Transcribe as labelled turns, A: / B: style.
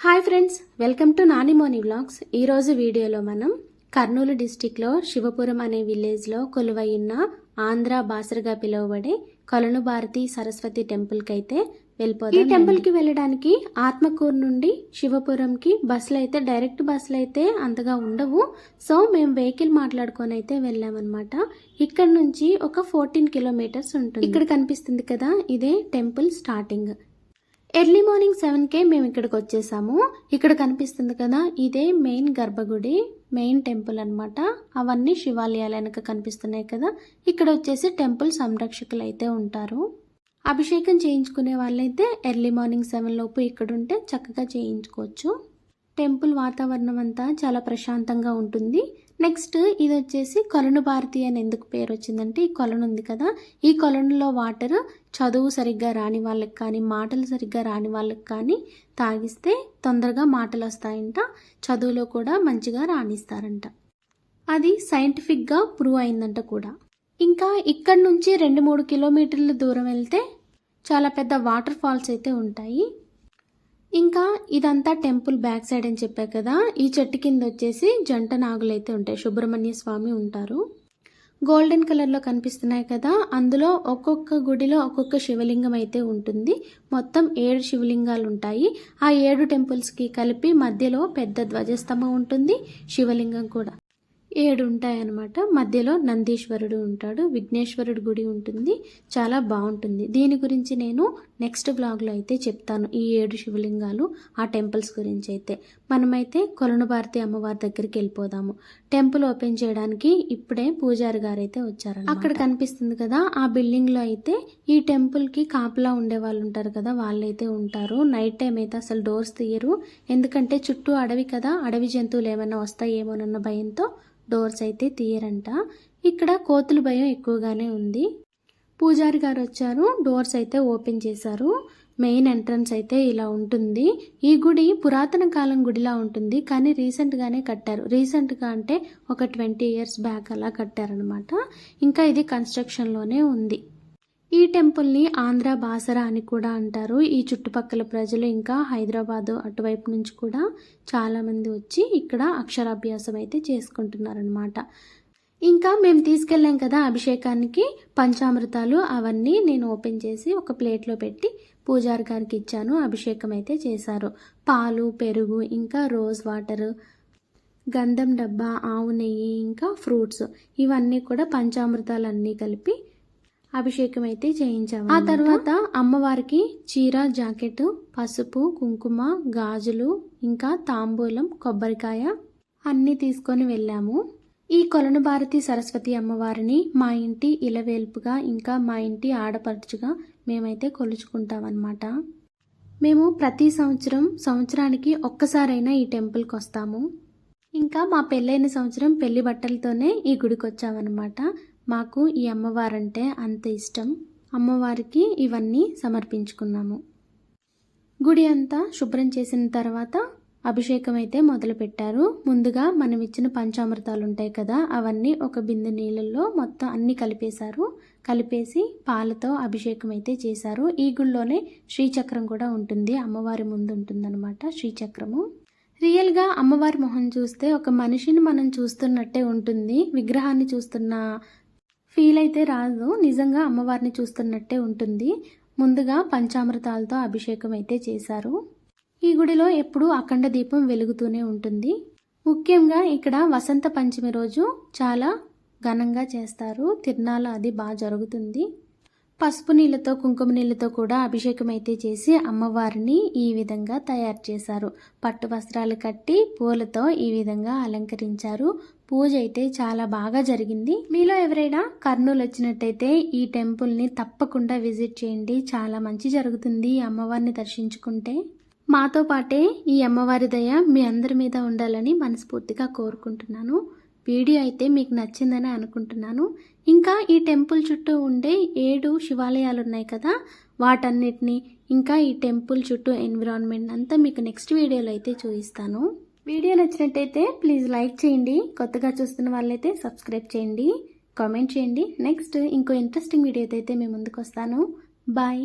A: Hi friends welcome to Nanimoni vlogs ఈరోజు వీడియోలో మనం కర్నూలు డిస్టిక్లో శివపురం అనే విలేజ్లో కొలువైన ఆంధ్ర బాసరగా పిలువబడే కొలను భారతి సరస్వతి టెంపుల్కి అయితే వెళ్ళిపోదాం ఈ టెంపుల్కి వెళ్ళడానికి ఆత్మకూరు నుండి శివపురంకి బస్సులు అయితే డైరెక్ట్ బస్సులు అయితే అంతగా ఉండవు. సో మేము వెహికల్ మాట్లాడుకొని అయితే వెళ్ళామన్నమాట. ఇక్కడ నుంచి ఒక ఫోర్టీన్ కిలోమీటర్స్ ఉంటుంది. ఇక్కడ కనిపిస్తుంది కదా ఇదే టెంపుల్ స్టార్టింగ్. ఎర్లీ మార్నింగ్ సెవెన్కే మేము ఇక్కడికి వచ్చేసాము. ఇక్కడ కనిపిస్తుంది కదా ఇదే మెయిన్ గర్భగుడి మెయిన్ టెంపుల్ అనమాట అవన్నీ శివాలయాలు వెనక కనిపిస్తున్నాయి కదా. ఇక్కడ వచ్చేసి టెంపుల్ సంరక్షకులు అయితే ఉంటారు. అభిషేకం చేయించుకునే వాళ్ళైతే ఎర్లీ మార్నింగ్ సెవెన్ లోపు ఇక్కడ ఉంటే చక్కగా చేయించుకోవచ్చు. టెంపుల్ వాతావరణం అంతా చాలా ప్రశాంతంగా ఉంటుంది. నెక్స్ట్ ఇది వచ్చేసి కొలను భారతి అని ఎందుకు పేరు వచ్చిందంటే ఈ కొలను ఉంది కదా. ఈ కొలనులో వాటర్ చదువు సరిగ్గా రాని వాళ్ళకి కానీ మాటలు సరిగ్గా రాని వాళ్ళకి కానీ తాగిస్తే తొందరగా మాటలు వస్తాయంట చదువులో కూడా మంచిగా రాణిస్తారంట. అది సైంటిఫిక్గా ప్రూవ్ అయిందంట కూడా. ఇంకా ఇక్కడ నుంచి రెండు మూడు కిలోమీటర్ల దూరం వెళ్తే చాలా పెద్ద వాటర్ ఫాల్స్ అయితే ఉంటాయి. ఇంకా ఇదంతా టెంపుల్ బ్యాక్ సైడ్ అని చెప్పా కదా. ఈ చెట్టు కింద వచ్చేసి జంట నాగులు అయితే ఉంటాయి. సుబ్రహ్మణ్య స్వామి ఉంటారు. గోల్డెన్ కలర్లో కనిపిస్తున్నాయి కదా. అందులో ఒక్కొక్క గుడిలో ఒక్కొక్క శివలింగం అయితే ఉంటుంది. మొత్తం ఏడు శివలింగాలు ఉంటాయి. ఆ ఏడు టెంపుల్స్కి కలిపి మధ్యలో పెద్ద ధ్వజస్తంభం ఉంటుంది. శివలింగం కూడా. ఏడు ఉంటాయన్నమాట మధ్యలో నందీశ్వరుడు ఉంటాడు విఘ్నేశ్వరుడు గుడి ఉంటుంది చాలా బాగుంటుంది. దీని గురించి నేను నెక్స్ట్ బ్లాగ్లో అయితే చెప్తాను ఈ ఏడు శివలింగాలు ఆ టెంపుల్స్ గురించి అయితే మనమైతే కొలను భారతి అమ్మవారి దగ్గరికి వెళ్ళిపోదాము. టెంపుల్ ఓపెన్ చేయడానికి ఇప్పుడే పూజారి గారు అయితే వచ్చారు అక్కడ కనిపిస్తుంది కదా ఆ బిల్డింగ్లో అయితే ఈ టెంపుల్కి కాపలా ఉండే వాళ్ళు ఉంటారు కదా వాళ్ళైతే ఉంటారు. నైట్ టైం అయితే అసలు డోర్స్ తీయరు. ఎందుకంటే చుట్టూ అడవి కదా అడవి జంతువులు ఏమైనా వస్తాయేమోనన్న భయంతో డోర్స్ అయితే తీయరంట. ఇక్కడ కోతుల భయం ఎక్కువగానే ఉంది. పూజారి గారు వచ్చారు. డోర్స్ అయితే ఓపెన్ చేశారు. మెయిన్ ఎంట్రన్స్ అయితే ఇలా ఉంటుంది. ఈ గుడి పురాతన కాలం గుడిలా ఉంటుంది. కానీ రీసెంట్గానే కట్టారు. రీసెంట్గా అంటే ఒక ట్వంటీ ఇయర్స్ బ్యాక్ అలా కట్టారనమాట ఇంకా ఇది కన్స్ట్రక్షన్లోనే ఉంది. ఈ టెంపుల్ని ఆంధ్ర బాసర అని కూడా అంటారు. ఈ చుట్టుపక్కల ప్రజలు ఇంకా హైదరాబాద్ అటువైపు నుంచి కూడా చాలామంది వచ్చి ఇక్కడ అక్షరాభ్యాసం అయితే చేసుకుంటున్నారనమాట ఇంకా మేము తీసుకెళ్ళాం కదా అభిషేకానికి పంచామృతాలు అవన్నీ నేను ఓపెన్ చేసి ఒక ప్లేట్లో పెట్టి పూజారి గారికి ఇచ్చాను. అభిషేకం అయితే చేశారు. పాలు పెరుగు ఇంకా రోజ్ వాటరు గంధం డబ్బా ఆవు నెయ్యి ఇంకా ఫ్రూట్స్ ఇవన్నీ కూడా పంచామృతాలు అన్నీ కలిపి అభిషేకం అయితే చేయించాము ఆ తర్వాత అమ్మవారికి చీర జాకెట్ పసుపు కుంకుమ గాజులు ఇంకా తాంబూలం కొబ్బరికాయ అన్నీ తీసుకొని వెళ్ళాము. ఈ కొలను భారతి సరస్వతి అమ్మవారిని మా ఇంటి ఇలవేల్పుగా ఇంకా మా ఇంటి ఆడపడుచుగా మేమైతే కొలుచుకుంటామన్నమాట. మేము ప్రతి సంవత్సరం సంవత్సరానికి ఒక్కసారైనా ఈ టెంపుల్కి వస్తాము. ఇంకా మా పెళ్ళైన సంవత్సరం పెళ్ళి బట్టలతోనే ఈ గుడికి వచ్చామన్నమాట మాకు ఈ అమ్మవారంటే అంత ఇష్టం. అమ్మవారికి ఇవన్నీ సమర్పించుకున్నాము. గుడి అంతా శుభ్రం చేసిన తర్వాత అభిషేకం అయితే మొదలుపెట్టారు. ముందుగా మనం ఇచ్చిన పంచామృతాలు ఉంటాయి కదా అవన్నీ ఒక బిందె నీళ్ళల్లో మొత్తం అన్ని కలిపేశారు. కలిపేసి పాలతో అభిషేకం అయితే చేశారు. ఈ గుళ్ళోనే శ్రీచక్రం కూడా ఉంటుంది. అమ్మవారి ముందు ఉంటుందన్నమాట శ్రీచక్రము. రియల్గా అమ్మవారి మొహం చూస్తే ఒక మనిషిని మనం చూస్తున్నట్టే ఉంటుంది. విగ్రహాన్ని చూస్తున్న ఫీల్ అయితే రాదు. నిజంగా అమ్మవారిని చూస్తున్నట్టే ఉంటుంది. ముందుగా పంచామృతాలతో అభిషేకం అయితే చేశారు. ఈ గుడిలో ఎప్పుడూ అఖండ దీపం వెలుగుతూనే ఉంటుంది. ముఖ్యంగా ఇక్కడ వసంత పంచమి రోజు చాలా ఘనంగా చేస్తారు. తిరునాళ్ళ అది బాగా జరుగుతుంది. పసుపు నీళ్ళతో కుంకుమ నీళ్ళతో కూడా అభిషేకం అయితే చేసి అమ్మవారిని ఈ విధంగా తయారు చేశారు. పట్టు వస్త్రాలు కట్టి పూలతో ఈ విధంగా అలంకరించారు. పూజ అయితే చాలా బాగా జరిగింది. మీలో ఎవరైనా కర్నూలు వచ్చినట్టయితే ఈ టెంపుల్ని తప్పకుండా విజిట్ చేయండి. చాలా మంచి జరుగుతుంది ఈ అమ్మవారిని దర్శించుకుంటే. మాతో పాటే ఈ అమ్మవారి దయ మీ అందరి మీద ఉండాలని మనస్ఫూర్తిగా కోరుకుంటున్నాను. వీడియో అయితే మీకు నచ్చిందని అనుకుంటున్నాను. ఇంకా ఈ టెంపుల్ చుట్టూ ఉండే ఏడు శివాలయాలు ఉన్నాయి కదా వాటన్నిటిని ఇంకా ఈ టెంపుల్ చుట్టూ ఎన్విరాన్మెంట్ అంతా మీకు నెక్స్ట్ వీడియోలో అయితే చూపిస్తాను. వీడియో నచ్చినట్టయితే ప్లీజ్ లైక్ చేయండి కొత్తగా చూస్తున్న వాళ్ళైతే సబ్స్క్రైబ్ చేయండి కామెంట్ చేయండి. నెక్స్ట్ ఇంకో ఇంట్రెస్టింగ్ వీడియోతో అయితే మేము ముందుకు వస్తాను. బాయ్.